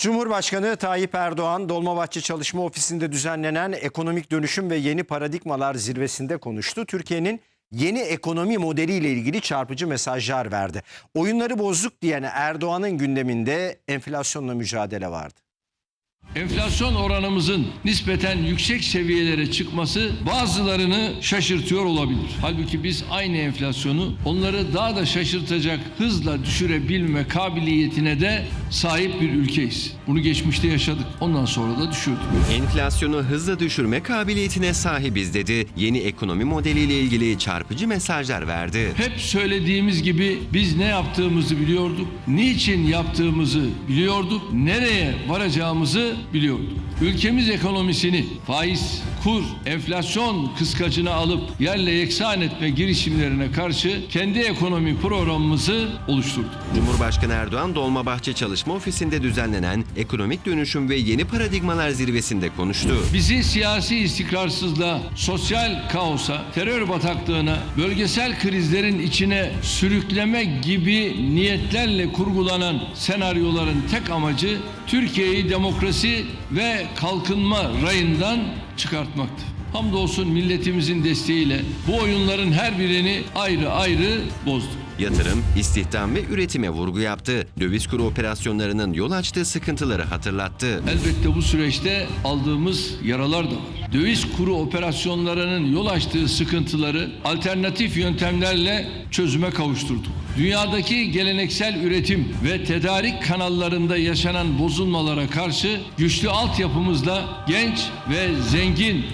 Cumhurbaşkanı Tayyip Erdoğan, Dolmabahçe Çalışma Ofisi'nde düzenlenen ekonomik dönüşüm ve yeni paradigmalar zirvesinde konuştu. Türkiye'nin yeni ekonomi modeliyle ilgili çarpıcı mesajlar verdi. Oyunları bozduk diyen Erdoğan'ın gündeminde enflasyonla mücadele vardı. Enflasyon oranımızın nispeten yüksek seviyelere çıkması bazılarını şaşırtıyor olabilir. Halbuki biz aynı enflasyonu onları daha da şaşırtacak hızla düşürebilme kabiliyetine de sahip bir ülkeyiz. Bunu geçmişte yaşadık. Ondan sonra da düşürdük. Enflasyonu hızla düşürme kabiliyetine sahibiz dedi. Yeni ekonomi modeliyle ilgili çarpıcı mesajlar verdi. Hep söylediğimiz gibi biz ne yaptığımızı biliyorduk, niçin yaptığımızı biliyorduk, nereye varacağımızı biliyorduk. Ülkemiz ekonomisini faiz, kur, enflasyon kıskacına alıp yerle yeksan etme girişimlerine karşı kendi ekonomi programımızı oluşturduk. Cumhurbaşkanı Erdoğan Dolmabahçe Çalışma Ofisi'nde düzenlenen ekonomik dönüşüm ve yeni paradigmalar zirvesinde konuştu. Bizi siyasi istikrarsızlığa, sosyal kaosa, terör bataklığına, bölgesel krizlerin içine sürükleme gibi niyetlerle kurgulanan senaryoların tek amacı Türkiye'yi demokrasi ve kalkınma rayından çıkartmaktı. Hamdolsun milletimizin desteğiyle bu oyunların her birini ayrı ayrı bozduk. Yatırım, istihdam ve üretime vurgu yaptı. Döviz kuru operasyonlarının yol açtığı sıkıntıları hatırlattı. Elbette bu süreçte aldığımız yaralar da var. Döviz kuru operasyonlarının yol açtığı sıkıntıları alternatif yöntemlerle çözüme kavuşturduk. Dünyadaki geleneksel üretim ve tedarik kanallarında yaşanan bozulmalara karşı güçlü altyapımızla genç ve zengin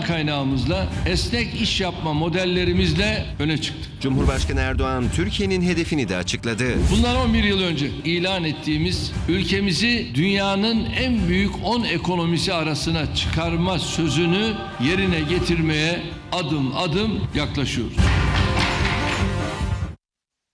insan kaynağımızla esnek iş yapma modellerimizle öne çıktık. Cumhurbaşkanı Erdoğan Türkiye'nin hedefini de açıkladı. Bundan 11 yıl önce ilan ettiğimiz ülkemizi dünyanın en büyük 10 ekonomisi arasına çıkarma sözünü yerine getirmeye adım adım yaklaşıyoruz.